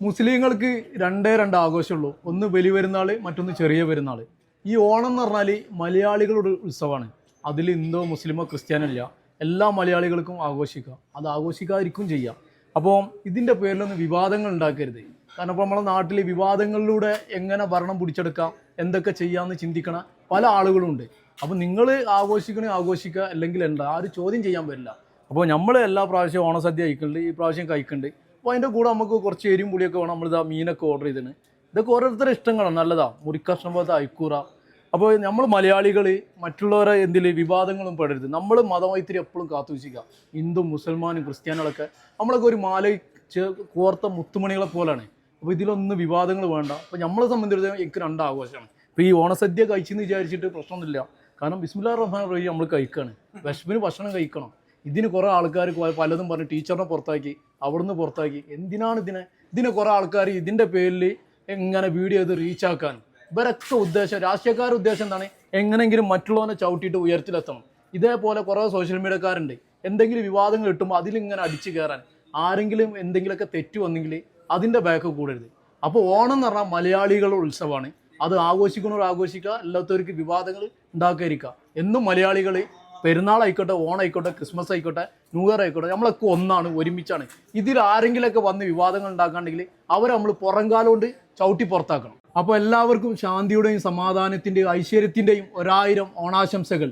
മുസ്ലിങ്ങൾക്ക് രണ്ടേ രണ്ട് ആഘോഷമുള്ളൂ. ഒന്ന് വലിയ പെരുന്നാൾ മറ്റൊന്ന് ചെറിയ പെരുന്നാൾ ഈ ഓണം എന്ന് പറഞ്ഞാൽ മലയാളികളുടെ ഉത്സവമാണ്. അതിൽ ഹിന്ദോ മുസ്ലിമോ ക്രിസ്ത്യാനോ ഇല്ല. എല്ലാ മലയാളികൾക്കും ആഘോഷിക്കാം അത് ആഘോഷിക്കാതിരിക്കും ചെയ്യാം. അപ്പോൾ ഇതിന്റെ പേരിലൊന്നും വിവാദങ്ങൾ ഉണ്ടാക്കരുത്. കാരണം ഇപ്പോൾ നമ്മുടെ നാട്ടിൽ വിവാദങ്ങളിലൂടെ എങ്ങനെ ഭരണം പിടിച്ചെടുക്കാം എന്തൊക്കെ ചെയ്യാമെന്ന് ചിന്തിക്കണ പല ആളുകളും ഉണ്ട്. അപ്പോൾ നിങ്ങൾ ആഘോഷിക്കണേ ആഘോഷിക്കുക അല്ലെങ്കിൽ എന്താ? ആരും ചോദ്യം ചെയ്യാൻ പറ്റില്ല അപ്പോൾ നമ്മൾ എല്ലാ പ്രാവശ്യവും ഓണസദ്യ കഴിക്കുന്നുണ്ട് ഈ പ്രാവശ്യം കഴിക്കുന്നുണ്ട് അപ്പോൾ അതിന്റെ കൂടെ നമുക്ക് കുറച്ച് എരിയും പുളിയൊക്കെ വേണം. നമ്മളിതാ മീനൊക്കെ ഓർഡർ ചെയ്തിന്. ഇതൊക്കെ ഓരോരുത്തരുടെ ഇഷ്ടങ്ങളാണ്. നല്ലതാ. മുറിക്കഷ്ണം പോലത്തെ അയക്കൂറ അപ്പോൾ നമ്മൾ മലയാളികൾ മറ്റുള്ളവരെ എന്തിൽ വിവാദങ്ങളും പെടരുത്. നമ്മൾ മതമൈത്രി എപ്പോഴും കാത്തു കാത്തുവച്ചിക്കുക ഹിന്ദു മുസൽമാനും ക്രിസ്ത്യാനികളൊക്കെ നമ്മളൊക്കെ ഒരു മാല കോർത്ത മുത്തുമണികളെ പോലെയാണ് അപ്പോൾ ഇതിലൊന്നും വിവാദങ്ങൾ വേണ്ട. അപ്പോൾ നമ്മളെ സംബന്ധിച്ചിടത്തോളം എനിക്ക് രണ്ട് ആഘോഷമാണ് ഇപ്പോൾ ഈ ഓണസദ്യ കഴിച്ചെന്ന് വിചാരിച്ചിട്ട് പ്രശ്നമൊന്നുമില്ല. കാരണം ബിസ്മില്ലാ റഹ്മാൻ റഹീം നമ്മൾ കഴിക്കുകയാണ് വിശപ്പിന് ഭക്ഷണം കഴിക്കണം. ഇതിന് കുറേ ആൾക്കാർ പലതും പറഞ്ഞ് ടീച്ചറിനെ പുറത്താക്കി അവിടുന്ന് പുറത്താക്കി. എന്തിനാണ് ഇതിനെ? ഇതിന് കുറേ ആൾക്കാർ ഇതിന്റെ പേരിൽ എങ്ങനെ വീഡിയോ ഇത് റീച്ചാക്കാൻ ഇവരൊക്കെ ഉദ്ദേശം രാഷ്ട്രീയക്കാരുടെ ഉദ്ദേശം എന്താണ്? എങ്ങനെങ്കിലും മറ്റുള്ളവനെ ചവിട്ടിയിട്ട് ഉയരത്തിലെത്തണം. ഇതേപോലെ കുറേ സോഷ്യൽ മീഡിയക്കാരുണ്ട് എന്തെങ്കിലും വിവാദങ്ങൾ കിട്ടുമ്പോൾ അതിലിങ്ങനെ അടിച്ചു കയറാൻ ആരെങ്കിലും എന്തെങ്കിലുമൊക്കെ തെറ്റ് വന്നെങ്കിൽ അതിന്റെ ബാക്ക് കൂടരുത്. അപ്പോൾ ഓണം എന്ന് പറഞ്ഞാൽ മലയാളികളുടെ ഉത്സവമാണ്. അത് ആഘോഷിക്കുന്നവർ ആഘോഷിക്കുക അല്ലാത്തവർക്ക് വിവാദങ്ങൾ ഉണ്ടാക്കാതിരിക്കുക. എന്നും മലയാളികൾ പെരുന്നാളായിക്കോട്ടെ ഓണായിക്കോട്ടെ ക്രിസ്മസ് ആയിക്കോട്ടെ ന്യൂ ഇയർ ആയിക്കോട്ടെ നമ്മളൊക്കെ ഒന്നാണ് ഒരുമിച്ചാണ്. ഇതിൽ ആരെങ്കിലുമൊക്കെ വന്ന് വിവാദങ്ങൾ ഉണ്ടാക്കാണ്ടെങ്കിൽ അവരെ നമ്മൾ പുറംകാലം കൊണ്ട് ചവിട്ടി പുറത്താക്കണം. അപ്പോൾ എല്ലാവർക്കും ശാന്തിയുടെയും സമാധാനത്തിന്റെയും ഐശ്വര്യത്തിന്റെയും ഒരായിരം ഓണാശംസകൾ.